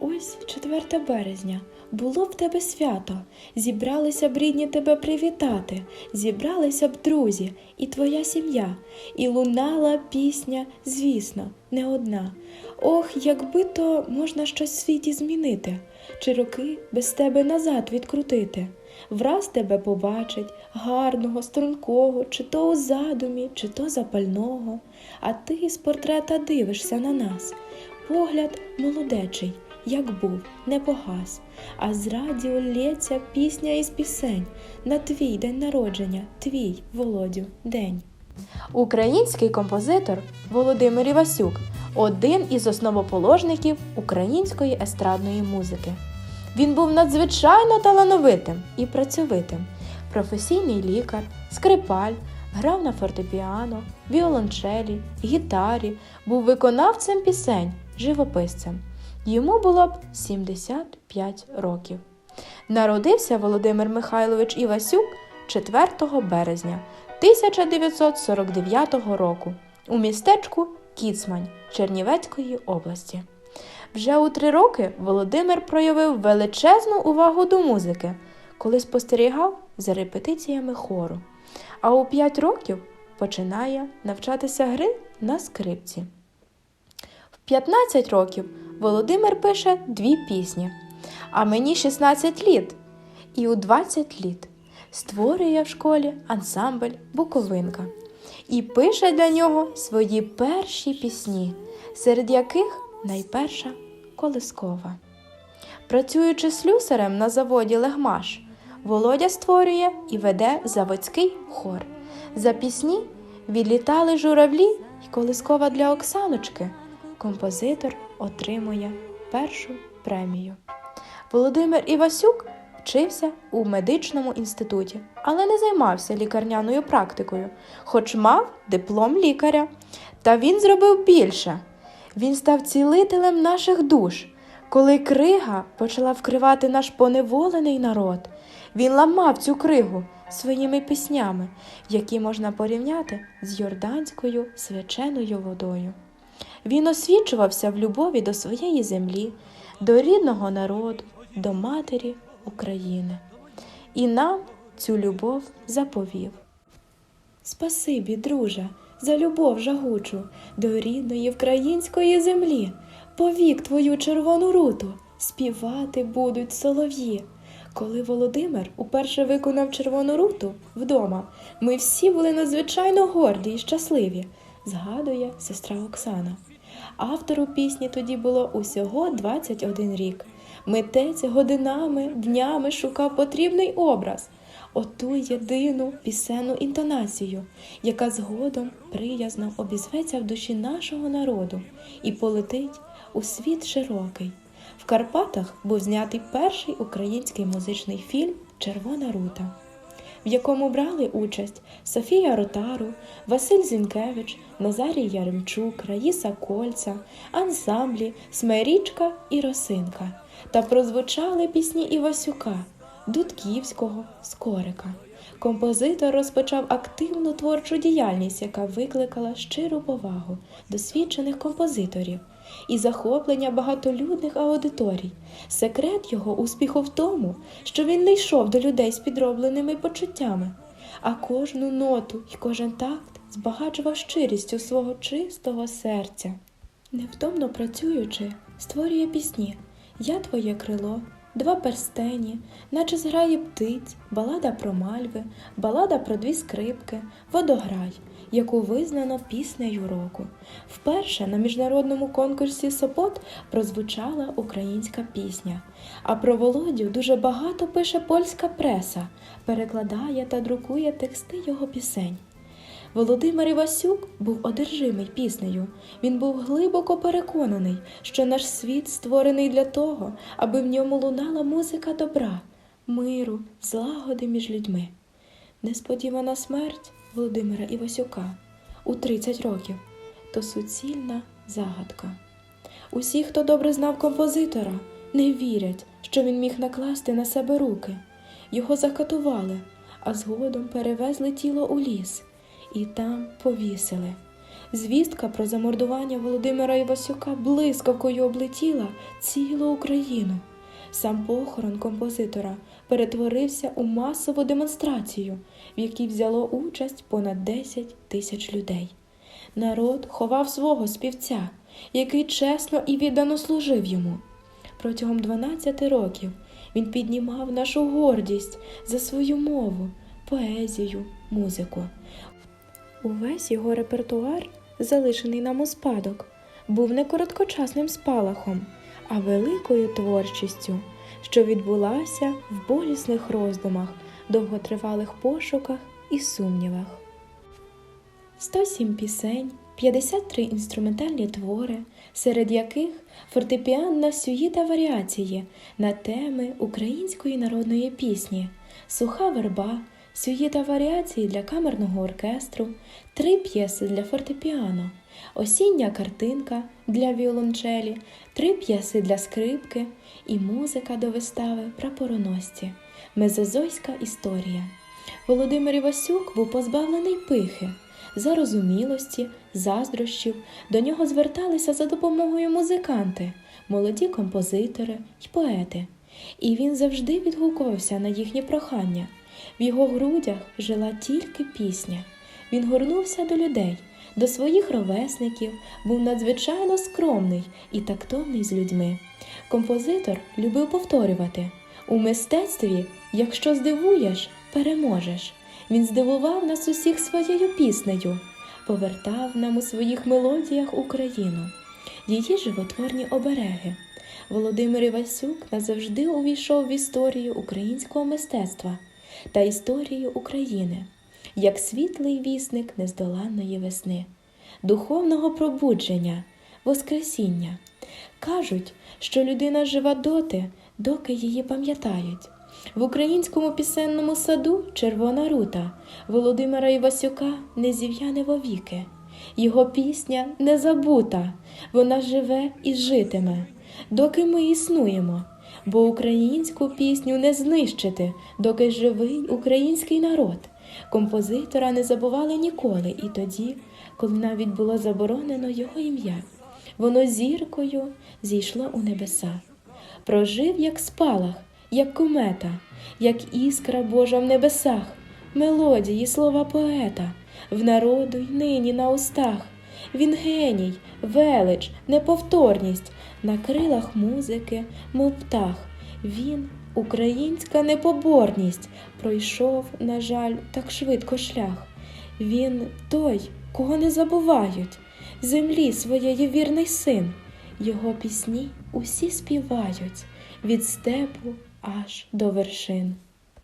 Ось 4 березня. Було в тебе свято, зібралися б рідні тебе привітати, зібралися б друзі і твоя сім'я, і лунала пісня, звісно, не одна. Ох, якби то можна щось в світі змінити, чи роки без тебе назад відкрутити. Враз тебе побачить, гарного, стрункого, чи то у задумі, чи то запального, а ти з портрета дивишся на нас. Погляд молодечий, як був, не погас, а з радіо лється пісня із пісень на твій день народження, твій Володю, день. Український композитор Володимир Івасюк один із основоположників української естрадної музики. Він був надзвичайно талановитим і працьовитим, професійний лікар, скрипаль, грав на фортепіано, віолончелі, гітарі, був виконавцем пісень, живописцем. Йому було б 75 років. Народився Володимир Михайлович Івасюк 4 березня 1949 року у містечку Кіцмань Чернівецької області. Вже у три роки Володимир проявив величезну увагу до музики, коли спостерігав за репетиціями хору. А у п'ять років починає навчатися гри на скрипці. В 15 років Володимир пише дві пісні, а мені 16 літ. І у 20 літ створює в школі ансамбль Буковинка і пише для нього свої перші пісні, серед яких найперша колискова. Працюючи слюсарем на заводі Легмаш, Володя створює і веде заводський хор. За пісні відлітали журавлі й колискова для Оксаночки. Композитор отримує першу премію. Володимир Івасюк вчився у медичному інституті, але не займався лікарняною практикою, хоч мав диплом лікаря. Та він зробив більше. Він став цілителем наших душ. Коли крига почала вкривати наш поневолений народ, він ламав цю кригу своїми піснями, які можна порівняти з йорданською свяченою водою. Він освічувався в любові до своєї землі, до рідного народу, до матері України. І нам цю любов заповів. Спасибі, друже, за любов жагучу до рідної української землі. Повік твою червону руту співати будуть солов'ї. Коли Володимир уперше виконав червону руту вдома, ми всі були надзвичайно горді і щасливі, згадує сестра Оксана. Автору пісні тоді було усього 21 рік. Митець годинами, днями шукав потрібний образ, оту єдину пісенну інтонацію, яка згодом приязно обізветься в душі нашого народу і полетить у світ широкий. В Карпатах був знятий перший український музичний фільм Червона рута, в якому брали участь Софія Ротару, Василь Зінкевич, Назарій Яремчук, Раїса Кольца, ансамблі Смерічка і Росинка та прозвучали пісні Івасюка, Дудківського, Скорика. Композитор розпочав активну творчу діяльність, яка викликала щиру повагу досвідчених композиторів і захоплення багатолюдних аудиторій. Секрет його успіху в тому, що він не йшов до людей з підробленими почуттями, а кожну ноту і кожен такт збагачував щирістю свого чистого серця. Невтомно працюючи, створює пісні Я твоє крило, Два перстені, наче зграє птиць, балада про мальви, балада про дві скрипки, водограй, яку визнано піснею року. Вперше на міжнародному конкурсі Сопот прозвучала українська пісня. А про Володю дуже багато пише польська преса, перекладає та друкує тексти його пісень. Володимир Івасюк був одержимий піснею. Він був глибоко переконаний, що наш світ створений для того, аби в ньому лунала музика добра, миру, злагоди між людьми. Несподівана смерть Володимира Івасюка у 30 років то суцільна загадка. Усі, хто добре знав композитора, не вірять, що він міг накласти на себе руки. Його закатували, а згодом перевезли тіло у ліс і там повісили. Звістка про замордування Володимира Івасюка блискавкою облетіла цілу Україну. Сам похорон композитора перетворився у масову демонстрацію, в якій взяло участь понад 10 тисяч людей. Народ ховав свого співця, який чесно і віддано служив йому. Протягом 12 років він піднімав нашу гордість за свою мову, поезію, музику. Увесь його репертуар, залишений нам у спадок, був не короткочасним спалахом, а великою творчістю, що відбулася в болісних роздумах, довготривалих пошуках і сумнівах. 107 пісень, 53 інструментальні твори, серед яких фортепіанна сюїта варіації на теми української народної пісні, суха верба, сюїта варіації для камерного оркестру, три п'єси для фортепіано, осіння картинка для віолончелі, три п'єси для скрипки і музика до вистави прапороносці, мезозойська історія. Володимир Івасюк був позбавлений пихи, зарозумілості, заздрощів. До нього зверталися за допомогою музиканти, молоді композитори й поети. І він завжди відгукувався на їхні прохання. В його грудях жила тільки пісня. Він горнувся до людей, до своїх ровесників, був надзвичайно скромний і тактовний з людьми. Композитор любив повторювати у мистецтві, якщо здивуєш, переможеш. Він здивував нас усіх своєю піснею, повертав нам у своїх мелодіях Україну, її животворні обереги. Володимир Івасюк назавжди увійшов в історію українського мистецтва та історію України як світлий вісник нездоланної весни, духовного пробудження, воскресіння. Кажуть, що людина жива доти, доки її пам'ятають. В українському пісенному саду Червона рута Володимира Івасюка не зів'яне вовіки. Його пісня не забута, вона живе і житиме, доки ми існуємо, бо українську пісню не знищити, доки живий український народ. Композитора не забували ніколи і тоді, коли навіть було заборонено його ім'я. Воно зіркою зійшло у небеса. Прожив, як спалах, як комета, як іскра Божа в небесах, мелодії, слова поета, в народу й нині на устах. Він геній, велич, неповторність, на крилах музики, мов птах. Він українська непоборність, пройшов, на жаль, так швидко шлях. Він той, кого не забувають, землі своєї вірний син. Його пісні усі співають від степу аж до вершин.